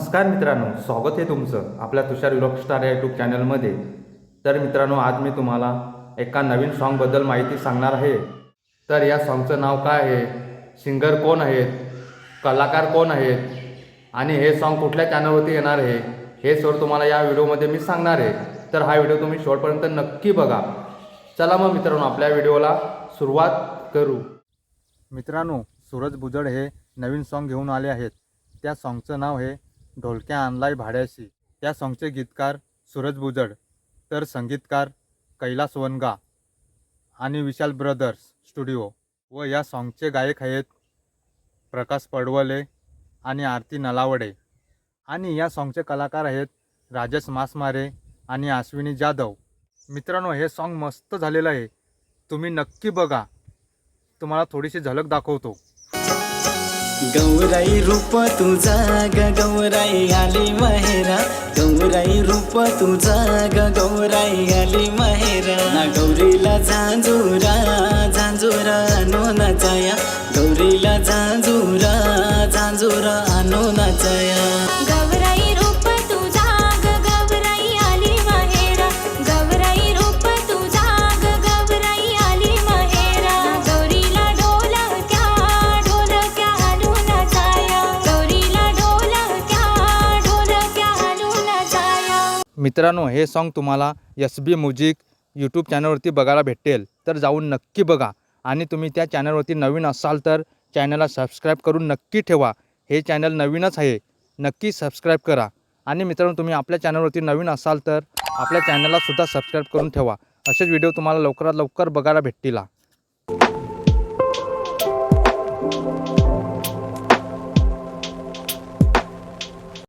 नमस्कार मित्रांनो स्वागत आहे तुमचं आपल्या तुषार विरोक स्टार या यूट्यूब चॅनलमध्ये. तर मित्रांनो आज मी तुम्हाला एका नवीन सॉन्गबद्दल माहिती सांगणार आहे. तर या सॉन्गचं नाव काय आहे? सिंगर कोण आहेत? कलाकार कोण आहेत? आणि हे सॉन्ग कुठल्या चॅनलवरती येणार आहे? हे सर तुम्हाला या व्हिडिओमध्ये मी सांगणार आहे. तर हा व्हिडिओ तुम्ही शेवटपर्यंत नक्की बघा. चला मग मित्रांनो आपल्या व्हिडिओला सुरुवात करू. मित्रांनो सूरज भुजड हे नवीन सॉन्ग घेऊन आले आहेत. त्या सॉन्गचं नाव आहे ढोलक्या आणलाय भाड्याशी. त्या सॉन्गचे गीतकार सूरज बुजड तर संगीतकार कैलास वनगा आणि विशाल ब्रदर्स स्टुडिओ व या सॉन्गचे गायक आहेत प्रकाश पडवले आणि आरती नलावडे. आणि या सॉन्गचे कलाकार आहेत राजेश मासमारे आणि अश्विनी जाधव. मित्रांनो हे सॉन्ग मस्त झालेलं आहे. तुम्ही नक्की बघा. तुम्हाला थोडीशी झलक दाखवतो. गौराई रूप तुझा गौराई आली माहेरा. गौराई रूप तुझा गौराई आली माहेरा. ना गौरीला झांजुरा झांजुरा आणू नाचाया गौरीला झांजुरा मित्रांनो हे सॉन्ग तुम्हाला एस बी म्युझिक यूट्यूब चॅनलवरती बघायला भेटेल. तर जाऊन नक्की बघा. आणि तुम्ही त्या चॅनलवरती नवीन असाल तर चॅनलला सबस्क्राईब करून नक्की ठेवा. हे चॅनल नवीनच आहे. नक्की सबस्क्राईब करा. आणि मित्रांनो तुम्ही आपल्या चॅनलवरती नवीन असाल तर आपल्या चॅनललासुद्धा सबस्क्राईब करून ठेवा. असेच व्हिडिओ तुम्हाला लवकरात लवकर बघायला भेटतील.